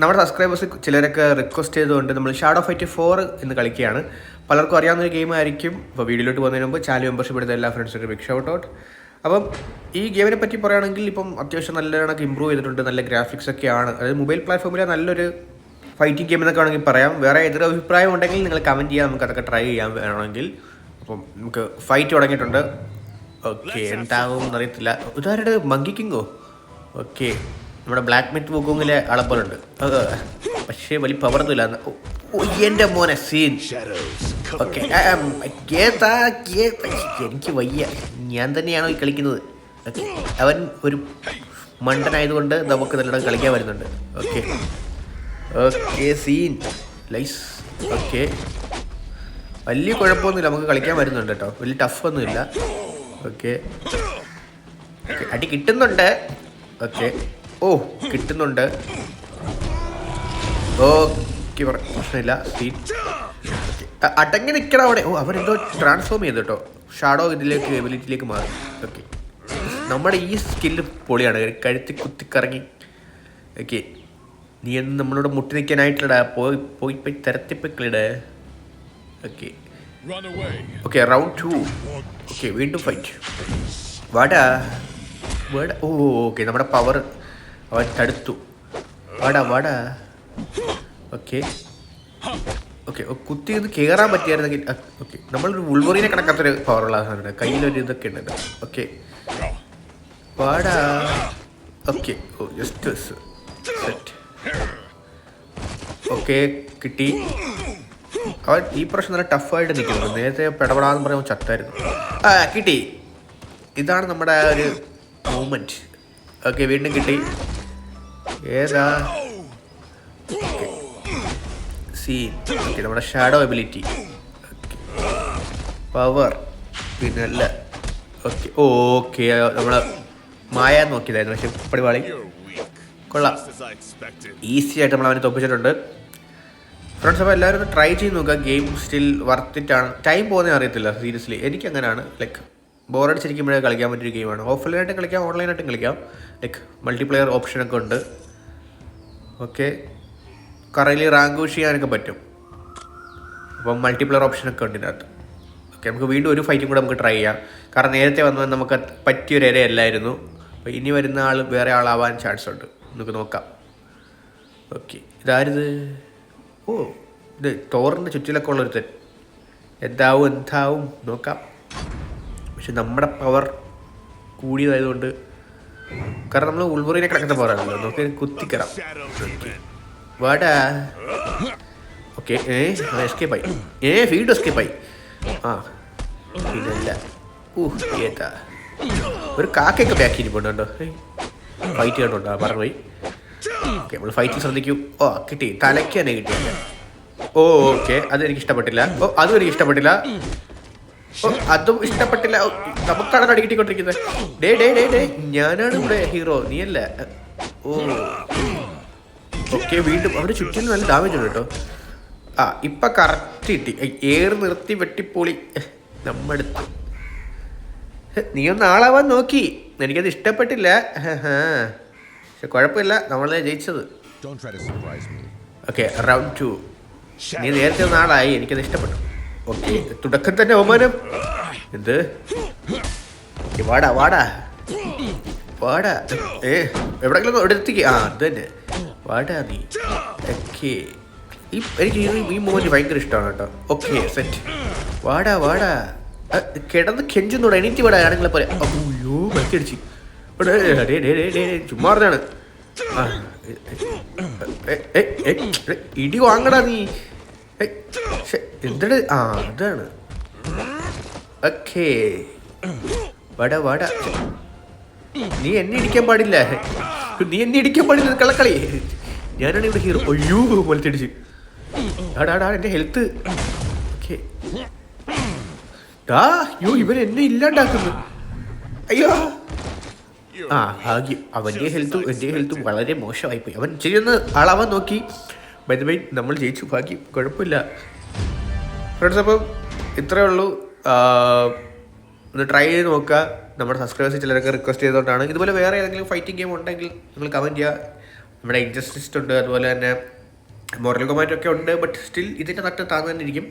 നമ്മുടെ സബ്സ്ക്രൈബേഴ്സ് ചിലരൊക്കെ റിക്വസ്റ്റ് ചെയ്തുകൊണ്ട് നമ്മൾ ഷാഡോ ഫൈറ്റ് ഫോർ എന്ന് കളിക്കുകയാണ്. പലർക്കും അറിയാവുന്ന ഒരു ഗെയിം ആയിരിക്കും. ഇപ്പോൾ വീഡിയോയിലോട്ട് പോകുന്നതിന് മുമ്പ് ചാനൽ മെമ്പർഷിപ്പ് എടുത്ത എല്ലാ ഫ്രണ്ട്സിനും ബിഗ് ഷൗട്ട് ഔട്ട് അപ്പം ഈ ഗെയിമിനെ പറ്റി പറയുകയാണെങ്കിൽ ഇപ്പം അത്യാവശ്യം നല്ല കണക്ക് ഇമ്പ്രൂവ് ചെയ്തിട്ടുണ്ട്. നല്ല ഗ്രാഫിക്സ് ഒക്കെയാണ് അതായത് മൊബൈൽ പ്ലാറ്റ്ഫോമിലെ നല്ലൊരു ഫൈറ്റിംഗ് ഗെയിം എന്നൊക്കെ വേണമെങ്കിൽ പറയാം. വേറെ ഏതൊരു അഭിപ്രായം ഉണ്ടെങ്കിൽ നിങ്ങൾ കമന്റ് ചെയ്യാം. നമുക്ക് അതൊക്കെ ട്രൈ ചെയ്യാൻ വേണമെങ്കിൽ. അപ്പം നമുക്ക് ഫൈറ്റ് തുടങ്ങിയിട്ടുണ്ട്. ഓക്കെ എന്താവും എന്നറിയത്തില്ല ഇതാരുടെ? മങ്കി കിങ്ങോ ഓക്കെ നമ്മുടെ ബ്ലാക്ക് മിറ്റ് ബുക്കിങ്ങിലെ അളപ്പലുണ്ട് പക്ഷേ വലിയ പവർ ഒന്നുമില്ല എന്റെ മോനെ സീൻ. ഓക്കെ എനിക്ക് വയ്യ. ഞാൻ തന്നെയാണോ ഈ കളിക്കുന്നത്? അവൻ ഒരു മണ്ടനായതുകൊണ്ട് നമുക്ക് നല്ലോണം കളിക്കാൻ വരുന്നുണ്ട്. ഓക്കെ ഓക്കെ സീൻ ലൈസ് ഓക്കെ വലിയ കുഴപ്പമൊന്നുമില്ല നമുക്ക് കളിക്കാൻ വരുന്നുണ്ട് കേട്ടോ. വലിയ ടഫൊന്നുമില്ല ഓക്കെ അടി കിട്ടുന്നുണ്ട്. ഓക്കെ ഓ കിട്ടുന്നുണ്ട് ഓക്കെ പ്രശ്നമില്ല അടങ്ങി നിൽക്കണം അവിടെ ഓ അവരെന്തോ ട്രാൻസ്ഫോം ചെയ്തു കേട്ടോ ഷാഡോ ഇതിലേക്ക് എബിലിറ്റിയിലേക്ക് മാറി ഓക്കെ നമ്മുടെ ഈ സ്കില്ല് പൊളിയാണ് കഴുത്തി കുത്തി കറങ്ങി ഓക്കെ നീ എന്ന് നമ്മളോട് മുട്ടി നിൽക്കാനായിട്ടില്ലടാ പോയി പോയി പോയി തരത്തിപ്പിക്കലിട okay. Okay round two okay വീണ്ടും ഫൈറ്റ് വാടാ വേട ഓ ഓക്കെ നമ്മുടെ പവർ അവൻ തടുത്തു വട വട. ഓക്കെ. ഓക്കെ കുത്തി ഇത് കയറാൻ പറ്റിയായിരുന്നെങ്കിൽ ഓക്കെ. നമ്മളൊരു ഉൾവറിനെ കണക്കാത്തൊരു പവറുള്ള സാധനമുണ്ട് കയ്യിലൊരു ഇതൊക്കെ ഉണ്ട് ഓക്കെ. വാടാ. ഓക്കെ. ഓ ജസ്റ്റ് സെറ്റ് ഓക്കെ കിട്ടി. അവൻ ഈ പ്രശ്നം നല്ല ടഫായിട്ട് നിൽക്കുന്നു നേരത്തെ പെടപെടാന്ന് പറയുമ്പോൾ ചത്തായിരുന്നു. ആ കിട്ടി. ഇതാണ് നമ്മുടെ ഒരു മൂമെന്റ് ഓക്കെ വീണ്ടും കിട്ടി. ഏതാ? സീൻ ഓക്കെ നമ്മുടെ ഷാഡോ എബിലിറ്റി പവർ പിന്നെ അല്ല ഓക്കെ. ഓക്കെ നമ്മൾ മായ നോക്കിയതായിരുന്നു പക്ഷെ പടിവാളി കൊള്ളാം. ഈസി ആയിട്ട് നമ്മൾ അവനെ തോപ്പിച്ചിട്ടുണ്ട്. ഫ്രണ്ട്സ് അപ്പോൾ എല്ലാവരും ഒന്ന് ട്രൈ ചെയ്ത് നോക്കുക ഗെയിം സ്റ്റിൽ വർത്തിട്ടാണ് ടൈം പോകുന്നേ അറിയത്തില്ല സീരിയസ്ലി എനിക്ക് അങ്ങനെയാണ് ലൈക്ക് ബോറടിച്ചിരിക്കുമ്പോഴേ കളിക്കാൻ പറ്റിയൊരു ഗെയിമാണ് ഓഫ്ലൈനായിട്ടും കളിക്കാം ഓൺലൈനായിട്ടും കളിക്കാം. ലൈക്ക് മൾട്ടിപ്ലെയർ ഓപ്ഷനൊക്കെ ഉണ്ട്. ഓക്കെ. കറയിൽ റാങ്ക് പുഷ് ചെയ്യാനൊക്കെ പറ്റും. അപ്പം മൾട്ടിപ്ലെയർ ഓപ്ഷനൊക്കെ ഉണ്ട് ഇതിനകത്ത്. ഓക്കെ നമുക്ക് വീണ്ടും ഒരു ഫൈറ്റും കൂടെ നമുക്ക് ട്രൈ ചെയ്യാം. കാരണം നേരത്തെ വന്നത് നമുക്ക് പറ്റിയൊരു ഇരയല്ലായിരുന്നു. അപ്പോൾ ഇനി വരുന്ന ആൾ വേറെ ആളാവാൻ ചാൻസ് ഉണ്ട്. നമുക്ക് നോക്കാം. ഓക്കെ ഇതാരിത്? ഓ ഇത് ടോറിന്റെ ചുറ്റിലൊക്കെ ഉള്ളൊരുത്തൻ എന്താവും എന്താവും? നോക്കാം. പക്ഷെ നമ്മുടെ പവർ കൂടിയതായതുകൊണ്ട് കാരണം നമ്മൾ ഉൾവറിനെ കിടക്കുന്ന പോരാണല്ലോ നമുക്ക് കുത്തിക്കറാം. വാടാ. ഓക്കെ ഏ ഏ ഫീൽഡ് എസ്കേപ്പായി ആ ഇതല്ല. ഊഹ് ഏട്ടാ. ഒരു കാക്കയൊക്കെ ബാക്കി ഇരിപ്പുണ്ട് ഫൈറ്റ് കണ്ടോട്ടോ പറഞ്ഞു പോയി ഓക്കെ നമ്മൾ ഫൈറ്റ് ശ്രദ്ധിക്കൂ. ഓ കിട്ടി. തലയ്ക്ക് തന്നെ കിട്ടിയല്ല. ഓ ഓക്കെ അതെനിക്ക് ഇഷ്ടപ്പെട്ടില്ല. ഓ അതും എനിക്ക് ഇഷ്ടപ്പെട്ടില്ല. അതും ഇഷ്ടപ്പെട്ടില്ല. നമുക്കാണ് അടി കിട്ടിക്കൊണ്ടിരിക്കുന്നത്. ഡേ ഡേ ഡേ ഡേ ഞാനാണ് ഇവിടെ ഹീറോ നീയല്ല? ഓ. ഓക്കെ വീണ്ടും അവർ ചുറ്റിനും നല്ല ഡാമേജ് ഉണ്ട് കേട്ടോ. ആ ഇപ്പൊ കറക്റ്റ് കിട്ടി. ഏറ് നിർത്തി വെട്ടിപ്പൊളി. നമ്മടുത്ത്. നീ ഒന്ന് ആളാവാൻ നോക്കി. എനിക്കത് ഇഷ്ടപ്പെട്ടില്ല. പക്ഷെ കുഴപ്പമില്ല. നമ്മളെ ജയിച്ചത്. ഓക്കെ റൗണ്ട് ടു നീ നേരത്തെ ഒന്ന് ആളായി. എനിക്കത് ഇഷ്ടപ്പെട്ടു. ഓക്കെ തുടക്കം തന്നെ അവമാനം എന്ത്? വാടാ വാടാ. വാടാ. ഏ എവിടെങ്കിലും എവിടെ എടുത്തേക്ക് ആ അത് തന്നെ. വാടാ നീ. ഓക്കെ. ഈ എനിക്ക് ഈ- മൂവ്മെന്റ് ഭയങ്കര ഇഷ്ടമാണ് കേട്ടോ. ഓക്കെ സെറ്റ് വാടാ വാടാ. കിടന്ന് കെഞ്ചുന്നൂടെ. എണീറ്റ് വിടാ ആണെങ്കിലെ പോലെ. അയ്യോ ബക്കടിച്ച് ചുമ്മാ പറഞ്ഞാണ്. ആ, ഏ, ഏ, ഏ, ഏ, ഏ, ഇടി വാങ്ങടാ നീ. എന്താണ്? ആ അതാണ്. ഓക്കേ. വട വട. നീ എന്നെ ഇടിക്കാൻ പാടില്ല. നീ എന്നെ ഇടിക്കാൻ പാടില്ല കളക്കളി ഞാനാണ് ഇവിടെ ഹീറോ അയ്യോ മലത്തിടിച്ച് ആടാടാ എന്റെ ഹെൽത്ത് ഓക്കെ. ആ യോ ഇവൻ എന്നെ ഇല്ലാണ്ടാക്കുന്നു. അയ്യോ. ആ ഭാഗ്യം. അവന്റെ ഹെൽത്തും എന്റെ ഹെൽത്തും വളരെ മോശമായി പോയി അവൻ ചെയ്യുന്ന ആളാവാൻ നോക്കി. ബൈ നമ്മൾ ജയിച്ചു. ഭാഗ്യം കുഴപ്പമില്ല. ഫ്രണ്ട്സ് അപ്പം ഇത്രയേ ഉള്ളൂ. ഒന്ന് ട്രൈ ചെയ്ത് നോക്കുക. നമ്മുടെ സബ്സ്ക്രൈബേഴ്സ് ചിലരൊക്കെ റിക്വസ്റ്റ് ചെയ്തുകൊണ്ടാണ്. ഇതുപോലെ വേറെ ഏതെങ്കിലും ഫൈറ്റിംഗ് ഗെയിം ഉണ്ടെങ്കിൽ നിങ്ങൾ കമന്റ് ചെയ്യുക. നമ്മുടെ ഇൻജസ്റ്റിസ്റ്റ് ഉണ്ട് അതുപോലെ തന്നെ മോറൽ കൊമാറ്റൊക്കെ ഉണ്ട് ബട്ട് സ്റ്റിൽ ഇതിന്റെ നട്ട് താങ്ങാനിരിക്കും തന്നെ ഇരിക്കും